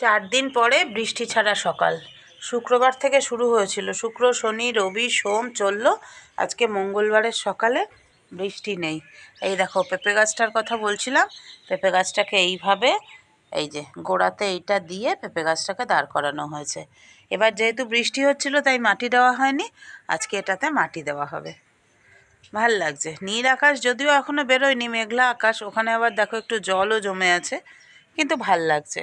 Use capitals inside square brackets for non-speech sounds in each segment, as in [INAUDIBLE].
চার দিন পরে বৃষ্টি ছাড়া সকাল। শুক্রবার থেকে শুরু হয়েছিল। শুক্র, শনি, রবি, সোম চলল আজকে মঙ্গলবারের সকালে বৃষ্টি নেই। এই দেখো, পেঁপে গাছটার কথা বলছিলাম। পেঁপে গাছটাকে এইভাবে, এই যে গোড়াতে এইটা দিয়ে পেঁপে গাছটাকে দাঁড় করানো হয়েছে। এবার যেহেতু বৃষ্টি হচ্ছিল, তাই মাটি দেওয়া হয়নি। আজকে এটাতে মাটি দেওয়া হবে। ভালো লাগছে। নীল আকাশ যদিও এখনও বেরোয়নি, মেঘলা আকাশ। ওখানে আবার দেখো একটু জলও জমে আছে, কিন্তু ভালো লাগছে।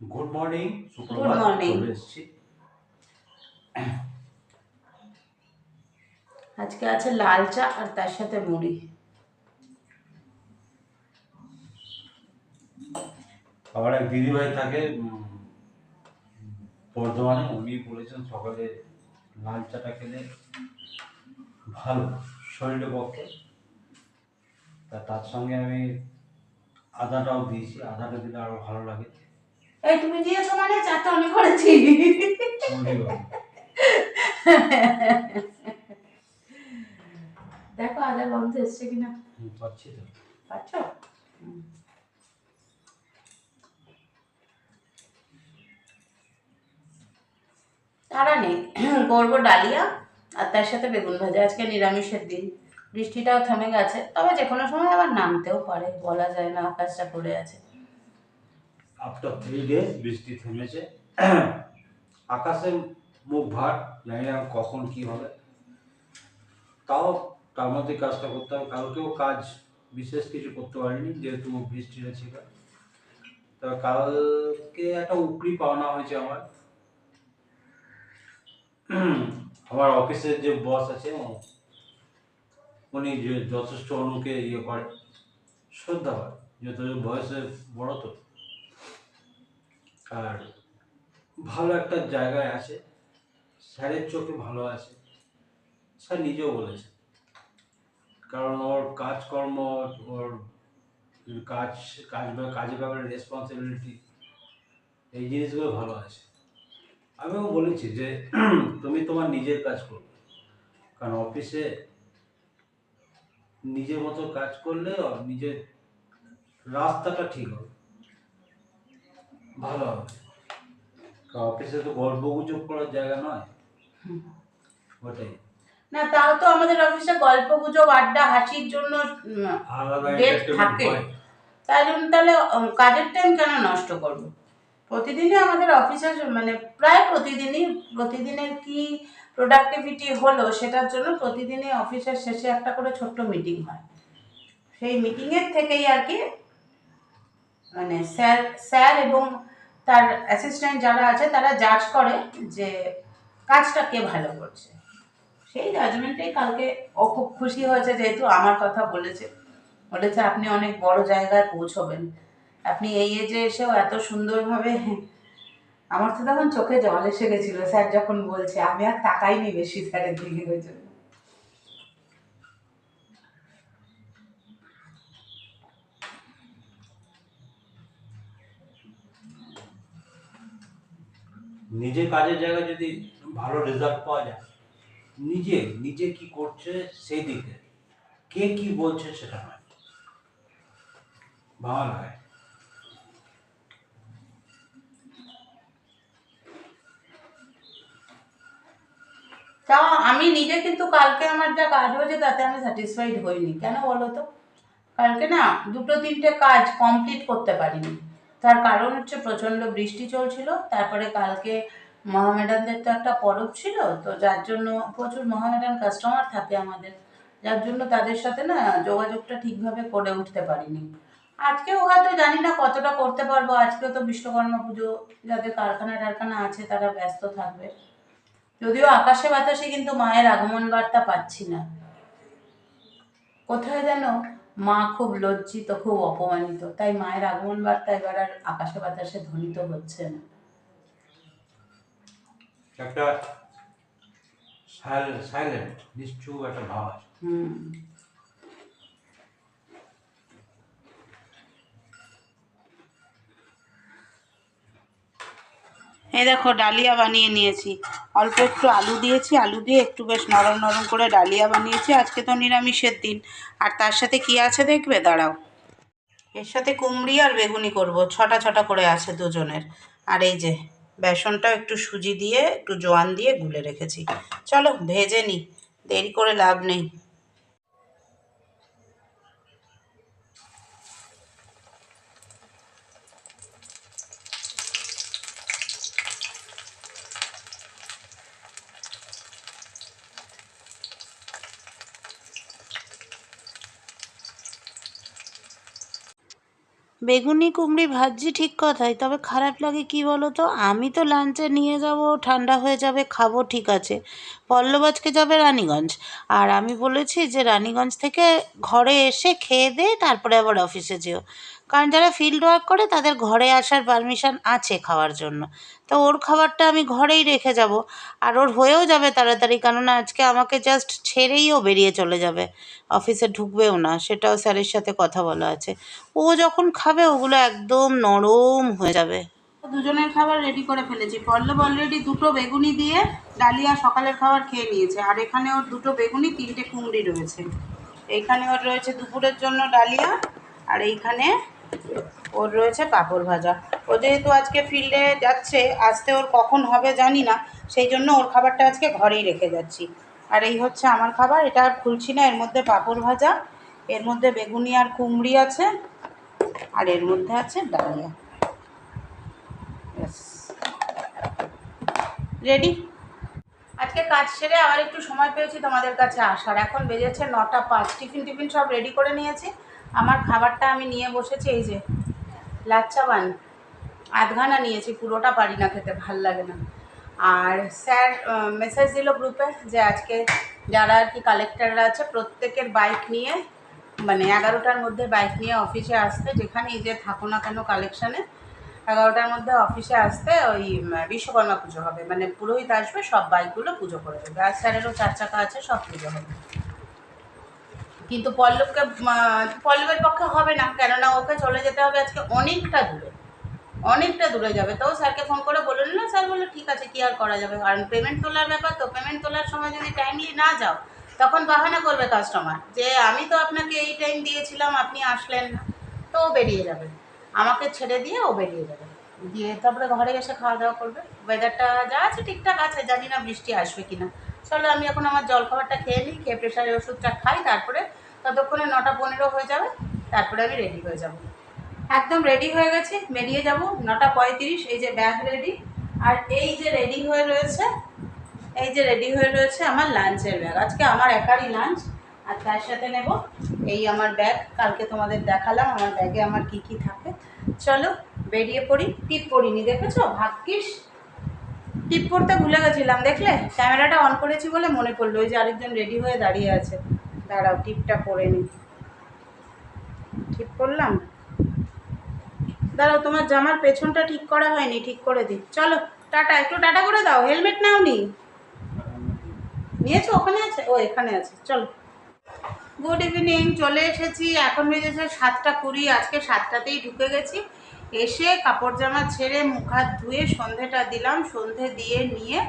গুড মর্নিং সুপ্রভাত চলে এসেছি আজকে আছে লাল চা আর তার সাথে মুড়ি। আবার এক দিদিভাই থাকে বর্ধমানে উনি বলেছেন সকালে লাল চাটা খেলে ভালো শরীরের পক্ষে। তা তার সঙ্গে আমি আদাটাও দিয়েছি আদাটা দিলে আরও ভালো লাগে। এই তুমি দিয়েছ মানে চাটা আমি করেছি। দেখো আদার গন্ধ এসছে কিনা? পাচ্ছি তো। পাচ্ছ? তারা নেই। করব ডালিয়া আর তার সাথে বেগুন ভাজা। আজকে নিরামিষের দিন। বৃষ্টিটাও থেমে গেছে। তবে যে কোনো সময় আবার নামতেও পারে। বলা যায় না আকাশটা পড়ে আছে। আফটার থ্রি ডেজ বৃষ্টি থেমেছে। আকাশে মুখ ভার, জানি না কখন কি হবে। তাও তার মধ্যে কাজটা করতে হবে। কালকেও কাজ বিশেষ কিছু করতে পারিনি, যেহেতু বৃষ্টিটা ছিল তবে কালকে একটা উপরি পাওনা হয়েছে আমার। আমার অফিসের যে বস আছে, উনি যে যথেষ্ট অনুকে ইয়ে করে, শ্রদ্ধা হয় যেহেতু বয়সে বড় তো। আর ভালো একটা জায়গায় আছে স্যারের চোখে ভালো আছে স্যার নিজেও বলেছে কারণ ওর কাজকর্ম, ওর কাজ কাজ কাজের ব্যাপারে রেসপন্সিবিলিটি এই জিনিসগুলো ভালো আছে। আমিও বলেছি যে, তুমি তোমার নিজের কাজ করবে। কারণ অফিসে নিজের মতো কাজ করলে, নিজের রাস্তাটা ঠিক হবে। ভালো অফিসে তো গল্প গুজব করার জায়গা নয়। ওটাই। না তাও তো আমাদের অফিসে গল্প গুজব আড্ডা হাসির জন্য entertainment থাকে। তাই জন্য তাহলে কাজের টাইম কেন নষ্ট করব? প্রতিদিনই আমাদের অফিসে মানে প্রায় প্রতিদিনই প্রতিদিনের কি প্রোডাক্টিভিটি হলো সেটার জন্য প্রতিদিনই অফিসের শেষে একটা করে ছোট্ট মিটিং হয়। সেই মিটিংয়ের থেকেই আর কি মানে স্যার স্যার এবং তার অ্যাসিস্ট্যান্ট যারা আছে, তারা জাজ করে যে কাজটা কে ভালো করছে। সেই জাজমেন্টেই কালকে ও খুব খুশি হয়েছে, যেহেতু আমার কথা বলেছে। বলেছে, আপনি অনেক বড় জায়গায় পৌঁছবেন। আপনি এই এজে এসেও এত সুন্দরভাবে আমার তো তখন চোখে জল এসে গেছিল। স্যার যখন বলছে, আমি আর তাকাইনি বেশি স্যারের দিকে ওই জন্য নিজের কাজের জায়গায় যদি ভালো রেজাল্ট পাওয়া যায়, নিজে নিজে কি করছে সেই দিকে। কে কি বলছে সেটা নয়। ভালো তাও আমি নিজে কিন্তু কালকে আমার যা কাজ হয়েছে তাতে আমি স্যাটিসফাইড হইনি। কেন বলো তো? কালকে না দুটো তিনটে কাজ কমপ্লিট করতে পারিনি। তার কারণ হচ্ছে প্রচণ্ড বৃষ্টি চলছিল, তারপরে কালকে মহামেডানদের তো একটা পরব ছিল, তো যার জন্য প্রচুর মহামেডান কাস্টমার থাকে আমাদের, যার জন্য তাদের সাথে না যোগাযোগটা ঠিকভাবে করে উঠতে পারিনি। আজকেও হয়তো জানি না কতটা করতে পারব, আজকেও তো বিশ্বকর্মা পুজো, যাদের কারখানা টারখানা আছে তারা ব্যস্ত থাকবে। যদিও আকাশে বাতাসে কিন্তু মায়ের আগমন বার্তা পাচ্ছি না। কোথায় যেন মা খুব লজ্জিত খুব অপমানিত। তাই মায়ের আগমন বার্তা এবার আর আকাশে বাতাসে ধ্বনিত হচ্ছে না। একটা সাইলেন্ট নিশ্চুপ একটা ভাব আছে হুম। এই দেখো ডালিয়া বানিয়ে নিয়েছি। অল্প একটু আলু দিয়েছি, আলু দিয়ে একটু বেশ নরম নরম করে ডালিয়া বানিয়েছি। আজকে তো নিরামিষের দিন। আর তার সাথে কি আছে দেখবে? দাঁড়াও। এর সাথে কুমড়ি আর বেগুনি করব, ছটা ছটা করে আছে দুজনের। আর এই যে, বেসনটাও একটু সুজি দিয়ে, একটু জোয়ান দিয়ে গুলে রেখেছি। চলো, ভেজে নিই। দেরি করে লাভ নেই। বেগুনি, কুমড়ি ভাজি ঠিক কথাই, তবে খারাপ লাগে কি বলো তো আমি তো লাঞ্চে নিয়ে যাব, ঠান্ডা হয়ে যাবে, খাব ঠিক আছে। পল্লব আজকে যাবে রানীগঞ্জ। আর আমি বলেছি যে, রানীগঞ্জ থেকে ঘরে এসে খেয়ে দে, তারপরে আবার অফিসে যেও। কারণ যারা ফিল্ড ওয়ার্ক করে তাদের ঘরে আসার পারমিশন আছে খাওয়ার জন্য। তো ওর খাবারটা আমি ঘরেই রেখে যাব। আর ওর হয়েও যাবে তাড়াতাড়ি, কেননা আজকে আমাকে জাস্ট ছেড়েই ও বেরিয়ে চলে যাবে। অফিসে ঢুকবেও না, সেটাও স্যারের সাথে কথা বলা আছে। ও যখন খাবে, ওগুলো একদম নরম হয়ে যাবে। দুজনের খাবার রেডি করে ফেলেছি। পল্লব অলরেডি দুটো বেগুনি দিয়ে ডালিয়া সকালের খাবার খেয়ে নিয়েছে। আর এখানে ওর দুটো বেগুনি, তিনটে কুমড়ি রয়েছে। এইখানে ওর রয়েছে দুপুরের জন্য ডালিয়া, আর এইখানে ওর রয়েছে পাঁপড় ভাজা। ও যেহেতু আজকে ফিল্ডে যাচ্ছে, আসতে ওর কখন হবে জানি না, সেই জন্য ওর খাবারটা আজকে ঘরেই রেখে যাচ্ছি। আর এই হচ্ছে আমার খাবার, এটা আর খুলছি না, এর মধ্যে পাঁপড় ভাজা, এর মধ্যে বেগুনি আর কুমড়ি আছে, আর এর মধ্যে আছে ডালিয়া। রেডি আজকে কাজ সেরে আবার একটু সময় পেয়েছি তোমাদের কাছে আসার। এখন বেজেছে নটা পাঁচ। টিফিন টিফিন সব রেডি করে নিয়েছি। আমার খাবারটা আমি নিয়ে বসেছি, এই যে লাচ্চা বান। আধঘানা নিয়েছি, পুরোটা পারি না খেতে, ভালো লাগে না। আর স্যার মেসেজ দিল গ্রুপে যে আজকে যারা আর কি কালেক্টররা আছে, প্রত্যেকের বাইক নিয়ে মানে এগারোটার মধ্যে বাইক নিয়ে অফিসে আসতে, যেখানেই যে থাকো না কেন কালেকশানে এগারোটার মধ্যে অফিসে আসতে ওই বিশ্বকর্মা পুজো হবে। মানে পুরোহিত আসবে, সব বাইকগুলো পুজো করে দেবে। আর স্যারেরও চার চাকা আছে, সব পুজো হবে। কিন্তু পল্লবকে পল্লবের পক্ষে হবে না, কেননা ওকে চলে যেতে হবে আজকে অনেকটা দূরে অনেকটা দূরে যাবে। তো স্যারকে ফোন করে বলে নিল স্যার বলল, ঠিক আছে, কী আর করা যাবে? কারণ পেমেন্ট তোলার ব্যাপার তো পেমেন্ট তোলার সময় যদি টাইমলি না যাও, তখন বাহানা করবে কাস্টমার যে আমি তো আপনাকে এই টাইম দিয়েছিলাম, আপনি আসলেন না। তো ও বেরিয়ে যাবে। আমাকে ছেড়ে দিয়ে ও বেরিয়ে যাবে। দিয়ে তারপরে ঘরে এসে খাওয়া দাওয়া করবে। ওয়েদারটা যা আছে ঠিকঠাক আছে, জানি না বৃষ্টি আসবে কিনা। চলো আমি এখন আমার জল খাবারটা খেয়ে নিই, খেয়ে প্রেশারের ওষুধটা খাই, তারপরে ততক্ষণে নটা পনেরো হয়ে যাবে, তারপরে আমি রেডি হয়ে যাব। একদম রেডি হয়ে গেছি, বেরিয়ে যাব, নটা পঁয়ত্রিশ, এই যে ব্যাগ রেডি আর এই যে রেডি হয়ে রয়েছে, এই যে রেডি হয়ে রয়েছে আমার লাঞ্চের ব্যাগ আজকে আমার একারই লাঞ্চ আর তার সাথে নেব এই আমার ব্যাগ কালকে তোমাদের দেখালাম আমার ব্যাগে আমার কি কি থাকে। চলো বেরিয়ে পড়ি টিপ পড়িনি, দেখেছ? ভাগ্যিস টিপ পড়তে ভুলে গেছিলাম, দেখলে? ক্যামেরাটা অন করেছি বলে মনে পড়ল, ওই যে আরেকজন রেডি হয়ে দাঁড়িয়ে আছে। দাঁড়াও, টিপটা পরে নি। ঠিক করলাম? দাঁড়াও, তোমার জামার পেছনটা ঠিক করা হয়নি, ঠিক করে দিই। চলো, টাটা, একটু টাটা করে দাও, হেলমেট নাও নি। নিয়েছো? ওখানে আছে? ও, এখানে আছে। চলো। গুড ইভিনিং চলে এসেছি। এখন বেজেছে সাতটা কুড়ি, আজকে সাতটাতেই ঢুকে গেছি। এসে কাপড় জামা ছেড়ে মুখ হাত ধুয়ে সন্ধেটা দিলাম। সন্ধে দিয়ে নিয়ে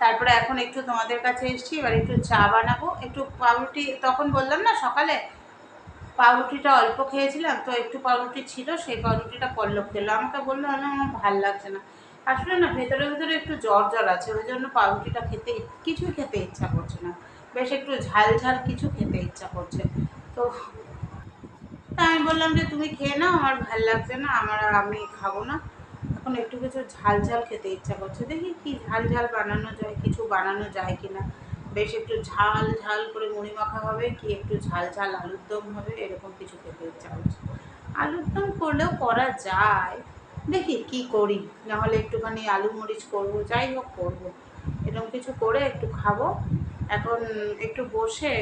তারপরে এখন একটু তোমাদের কাছে এসেছি, এবার একটু চা বানাবো। একটু পাউরুটি, তখন বললাম না সকালে পাউরুটিটা অল্প খেয়েছিলাম, তো একটু পাউরুটি ছিল, সেই পাউরুটিটা পল্লব খেলো আমাকে বলল, না আমার ভালো লাগছে না। আসলে না, ভেতরে ভেতরে একটু জ্বর জ্বর আছে, ওই জন্য পাউরুটিটা খেতে কিছুই খেতে ইচ্ছা করছে না। বেশ একটু ঝাল ঝাল কিছু খেতে ইচ্ছা করছে। তো তা আমি বললাম যে তুমি খেয়ে নাও, আমার ভালো লাগছে না, আমার আমি খাব না। এখন একটু কিছু ঝাল ঝাল খেতে ইচ্ছা করছে। দেখি কি ঝাল ঝাল বানানো যায়, কিছু বানানো যায় কি না বেশ একটু ঝাল ঝাল করে মুড়ি মাখা হবে, কি একটু ঝাল ঝাল আলুর দম হবে, এরকম কিছু খেতে ইচ্ছা করছে। আলুর দম করলেও করা যায়। দেখি কি করি, নাহলে একটুখানি আলু মরিচ করব, যাই হোক করব। এরকম কিছু করে একটু খাব। এখন একটু বসে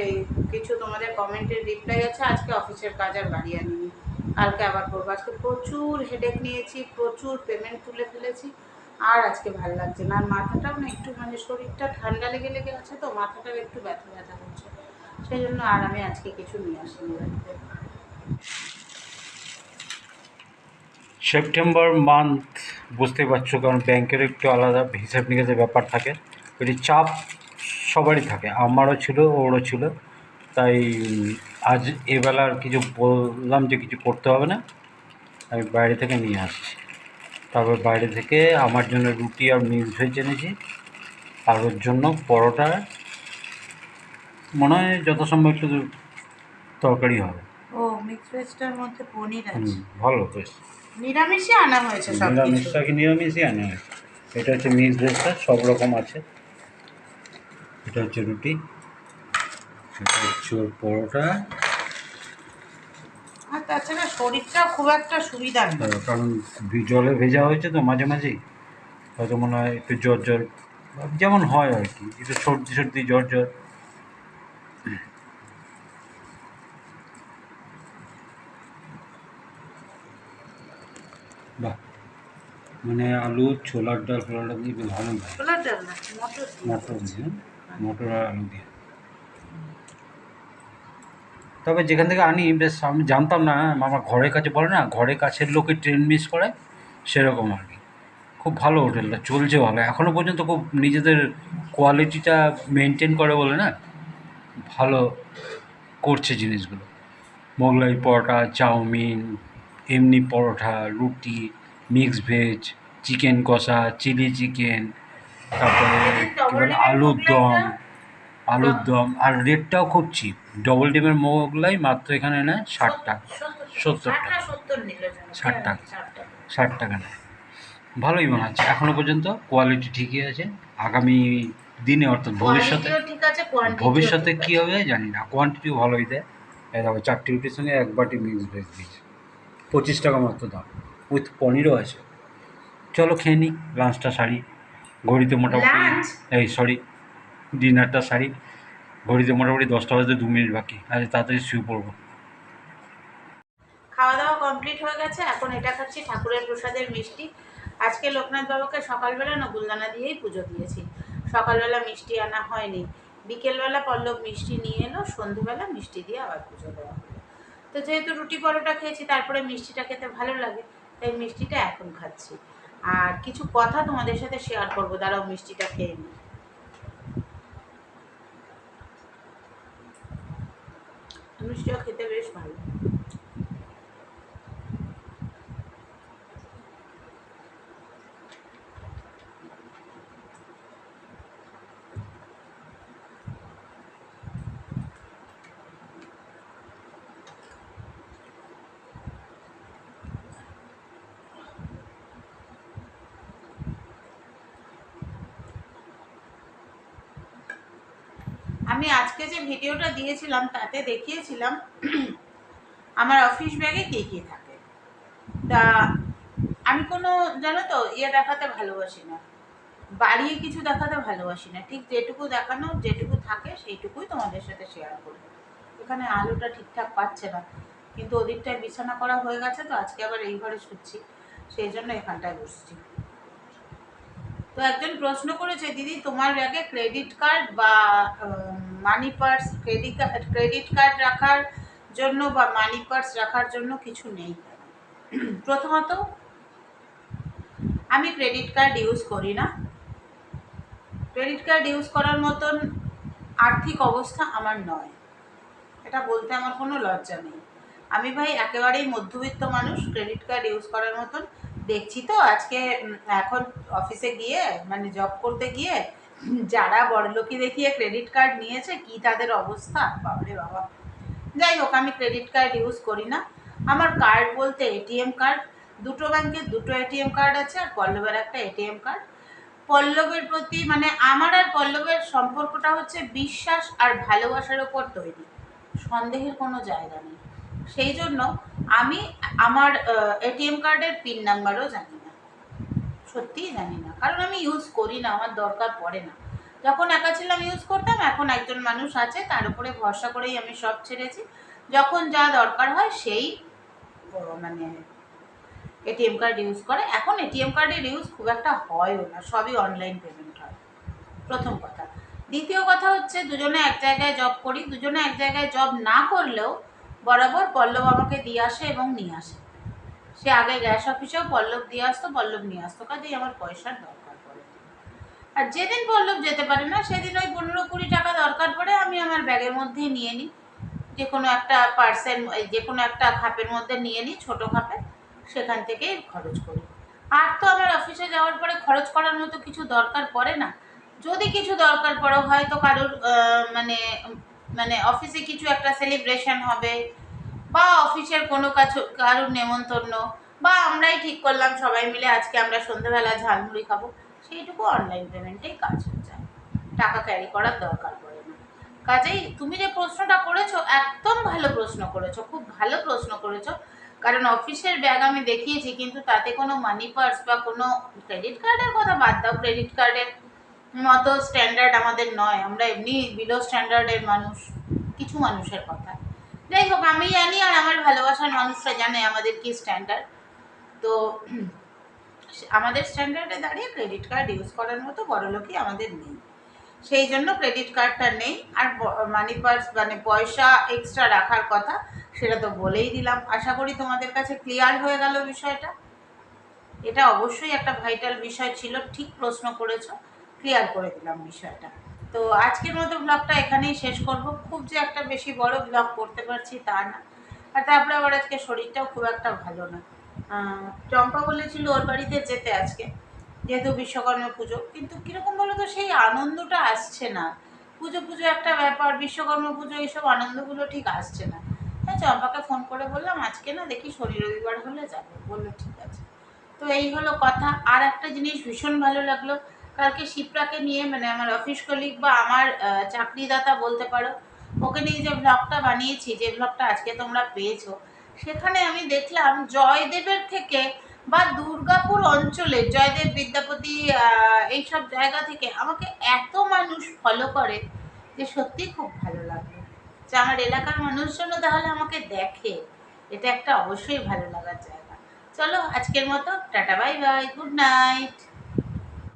কিছু তোমাদের কমেন্টের রিপ্লাই আছে, আজকে অফিসের কাজ আর বাড়ি আনিনি। কালকে আবার করব। আজকে প্রচুর হেডেক নিয়েছি, প্রচুর পেমেন্ট তুলে ফেলেছি, আর আজকে ভালো লাগছে না। আর মাথাটাও না একটু মানে শরীরটা ঠান্ডা লেগে লেগে আছে তো, মাথাটাও একটু ব্যথা ব্যথা হচ্ছে সেই জন্য আর আমি আজকে কিছু নিয়ে আসিনি বাড়িতে। সেপ্টেম্বর মান্থ বুঝতে পারছ কারণ ব্যাংকের একটু আলাদা হিসাব নিকাশের ব্যাপার থাকে। এটি চাপ সবারই থাকে। আমারও ছিল ওরও ছিল। তাই আজ এবেলা আর কিছু বললাম যে কিছু করতে হবে না। আমি বাইরে থেকে নিয়ে আসছি। তারপর বাইরে থেকে আমার জন্য রুটি আর মিক্স ভেজ এনেছি। আর ওর জন্য পরোটা। মনে হয় যত সম্ভব একটু তরকারি হবে। ও মিক্স ভেজটার মধ্যে পনির আছে। ভালো বেশ নিরামিষে আনা হয়েছে সব কিছু নিরামিষটাকে নিরামিষই আনা হয়েছে। এটা হচ্ছে মিক্স ভেজটা সব রকম আছে। এটা হচ্ছে রুটি। এটা হচ্ছে ওর পরোটা। আর তাছাড়া শরীরটা খুব একটা সুবিধা নেই। কারণ জলে ভেজা হয়েছে তো মাঝে মাঝেই। হয়তো মনে হয় একটু জ্বর জ্বর যেমন হয় আর কি একটু সর্দি সর্দি জ্বর জ্বর। বাহ মানে আলু ছোলার ডাল ফোলার ডাল দিয়ে হয় ছোলার ডাল না মটর। মটর দিয়ে। মটর আর আলু দিয়ে। তবে যেখান থেকে আনি বেশ, আমি জানতাম না আমার ঘরের কাছে বলে না, ঘরের কাছের লোকে ট্রেন মিস করে, সেরকম আর কি। খুব ভালো হোটেলটা চলছে ভালো। এখনও পর্যন্ত খুব নিজেদের কোয়ালিটিটা মেনটেন করে বলে না, ভালো করছে জিনিসগুলো। মোগলাই পরোটা, চাউমিন, এমনি পরোটা রুটি মিক্স ভেজ চিকেন কষা চিলি চিকেন তারপরে কী বলে আলুর দম আলুর দম আর রেটটাও খুব চিপ ডবল ডিমের মোগলাই মাত্র এখানে নেয় ষাট টাকা। সত্তর টাকা। ষাট টাকা। ষাট টাকা নেয় ভালোই বানাচ্ছে এখনও পর্যন্ত কোয়ালিটি ঠিকই আছে। আগামী দিনে অর্থাৎ ভবিষ্যতে ভবিষ্যতে কী হবে জানি না। কোয়ান্টিটিও ভালোই দেয় দেখো চারটি রুটির সঙ্গে এক বাটি মিক্স ভেজ দিয়েছে। পঁচিশ টাকা মাত্র দাম। উইথ পনিরও আছে। চলো খেয়ে নিই লাঞ্চটা সারি। ঘড়িতে মোটামুটি এই সরি ডিনারটা সারি। ঘড়িতে মোটামুটি দশটা বাজতে দু মিনিট বাকি। আজ তাড়াতাড়ি শুয়ে পড়ব। খাওয়া দাওয়া কমপ্লিট হয়ে গেছে এখন এটা খাচ্ছি ঠাকুরের প্রসাদের মিষ্টি। আজকে লোকনাথ বাবাকে সকালবেলা নকুলদানা দিয়েই পুজো দিয়েছি। সকালবেলা মিষ্টি আনা হয়নি। বিকেলবেলা পল্লব মিষ্টি নিয়ে এলো সন্ধেবেলা মিষ্টি দিয়ে আবার পুজো দেওয়া হলো। তো যেহেতু রুটি পরোটা খেয়েছি তারপরে মিষ্টিটা খেতে ভালো লাগে তাই মিষ্টিটা এখন খাচ্ছি। আর কিছু কথা তোমাদের সাথে শেয়ার করব। দাঁড়াও, মিষ্টিটা খেয়ে নিই। মিষ্টিটা খেতে বেশ ভালো। আমি আজকে যে ভিডিওটা দিয়েছিলাম, তাতে দেখিয়েছিলাম [CLEARS THROAT] আমার অফিস ব্যাগে কে কে থাকে। তা আমি কোনো, জানো তো ইয়ে দেখাতে ভালোবাসি না। বাড়িয়ে কিছু দেখাতে ভালোবাসি না। ঠিক যেটুকু দেখানো, যেটুকু থাকে, সেইটুকুই তোমাদের সাথে শেয়ার করি এখানে আলোটা ঠিকঠাক পাচ্ছে না। কিন্তু ওদিকটায় বিছানা করা হয়ে গেছে তো, আজকে আবার এই ঘরে শুচ্ছি। সেই জন্য এখানটায় বসছি। তো একজন প্রশ্ন করেছে, দিদি, তোমার ব্যাগে ক্রেডিট কার্ড বা money purse credit credit card রাখার জন্য বা মানি পার্স রাখার জন্য কিছু নেই। প্রথমত, আমি ক্রেডিট কার্ড ইউজ করি না। ক্রেডিট কার্ড ইউজ করার মতন আর্থিক অবস্থা আমার নয়। এটা বলতে আমার কোনো লজ্জা নেই। আমি ভাই একেবারেই মধ্যবিত্ত মানুষ ক্রেডিট কার্ড ইউজ করার মতন দেখছি তো। আজকে এখন অফিসে গিয়ে মানে জব করতে গিয়ে যারা বড়লোকি দেখিয়ে ক্রেডিট কার্ড নিয়েছে, কি তাদের অবস্থা? বাবারে বাবা। যাই হোক, আমি ক্রেডিট কার্ড ইউজ করি না। আমার কার্ড বলতে এটিএম কার্ড দুটো ব্যাংকের দুটো এটিএম কার্ড আছে আর পল্লবের একটা এটিএম কার্ড পল্লবের প্রতি মানে আমার আর পল্লবের সম্পর্কটা হচ্ছে বিশ্বাস আর ভালোবাসার ওপর তৈরি। সন্দেহের কোনো জায়গা নেই। সেই জন্য আমি আমার এটিএম কার্ডের পিন নাম্বারও জানি সত্যিই জানি না। কারণ আমি ইউজ করি না, আমার দরকার পড়ে না। যখন একা ছিলাম ইউজ করতাম, এখন একজন মানুষ আছে, তার উপরে ভরসা করেই আমি সব ছেড়েছি। যখন যা দরকার হয়, সেই মানে এটিএম কার্ড ইউজ করে। এখন এটিএম কার্ডের ইউজ খুব একটা হয়ও না, সবই অনলাইন পেমেন্ট হয়। প্রথম কথা। দ্বিতীয় কথা হচ্ছে, দুজনে এক জায়গায় জব করি। দুজনে এক জায়গায় জব না করলেও, বরাবর পল্লব আমাকে দিয়ে আসে এবং নিয়ে আসে। সে আগে গ্যাস অফিসেও পল্লব দিয়ে আসতো, পল্লব নিয়ে আসতো। কাজেই আমার পয়সার দরকার পড়ে। আর যেদিন পল্লব যেতে পারে না, সেদিন ওই পনেরো কুড়ি টাকা দরকার পড়ে আমি আমার ব্যাগের মধ্যেই নিয়ে নিই। যে কোনো একটা পার্সেল যে কোনো একটা খাপের মধ্যে নিয়ে নিই, ছোটো খাপে, সেখান থেকেই খরচ করি। আর তো আমার অফিসে যাওয়ার পরে খরচ করার মতো কিছু দরকার পড়ে না। যদি কিছু দরকার পড়ে, হয়তো কারোর মানে মানে অফিসে কিছু একটা সেলিব্রেশন হবে বা অফিসের কোনো কাছু কারোর নেমন্তন্ন, বা আমরাই ঠিক করলাম, সবাই মিলে আজকে আমরা সন্ধ্যেবেলা ঝালমুড়ি খাব, সেইটুকু অনলাইন পেমেন্টেই কাজ হয়ে যায়। টাকা ক্যারি করার দরকার পড়ে না। কাজেই তুমি যে প্রশ্নটা করেছ, একদম ভালো প্রশ্ন করেছ, খুব ভালো প্রশ্ন করেছ। কারণ অফিসের ব্যাগ আমি দেখিয়েছি, কিন্তু তাতে কোনো মানি পার্স বা কোনো ক্রেডিট কার্ডের কথা বাদ দাও। ক্রেডিট কার্ডের মতো স্ট্যান্ডার্ড আমাদের নয়। আমরা এমনি বিলো স্ট্যান্ডার্ডের মানুষ, কিছু মানুষের কথা। যাই হোক, আমি জানি আর আমার ভালোবাসার মানুষরা জানে আমাদের কি স্ট্যান্ডার্ড তো আমাদের স্ট্যান্ডার্ডে দাঁড়িয়ে ক্রেডিট কার্ড ইউজ করার মতো বড়লোকই আমাদের নেই। সেই জন্য ক্রেডিট কার্ডটা নেই। আর মানি পার্স মানে পয়সা এক্সট্রা রাখার কথা সেটা তো বলেই দিলাম। আশা করি তোমাদের কাছে ক্লিয়ার হয়ে গেল বিষয়টা। এটা অবশ্যই একটা ভাইটাল বিষয় ছিল। ঠিক প্রশ্ন করেছ। ক্লিয়ার করে দিলাম বিষয়টা। তো আজকের মতো ব্লগটা এখানেই শেষ করব। খুব যে একটা বেশি বড় ব্লগ করতে পারছি তা না। আর তারপরে আবার আজকে শরীরটাও খুব একটা ভালো না। চম্পা বলেছিল ওর বাড়িতে যেতে আজকে, যেহেতু বিশ্বকর্মা পুজো। কিন্তু কীরকম বলো তো সেই আনন্দটা আসছে না। পুজো পুজো একটা ব্যাপার, বিশ্বকর্মা পুজো, এইসব আনন্দগুলো ঠিক আসছে না। হ্যাঁ চম্পাকে ফোন করে বললাম, আজকে না দেখি শনি রবিবার হলে যাব। বলল, ঠিক আছে। তো এই হলো কথা। আর একটা জিনিস ভীষণ ভালো লাগল কালকে শিপ্রাকে নিয়ে মানে আমার অফিস কলিগ বা আমার চাকরিদাতা বলতে পারো, ওকে নিয়ে যে ব্লগটা বানিয়েছি, যে ব্লগটা আজকে তোমরা পেয়েছ, সেখানে আমি দেখলাম জয়দেবের থেকে বা দুর্গাপুর অঞ্চলে, জয়দেব বিদ্যাপতি এইসব জায়গা থেকে আমাকে এত মানুষ ফলো করে যে সত্যি খুব ভালো লাগল। যে আমার এলাকার মানুষজনও তাহলে আমাকে দেখে, এটা একটা অবশ্যই ভালো লাগার জায়গা। চলো আজকের মতো, tata bye bye good night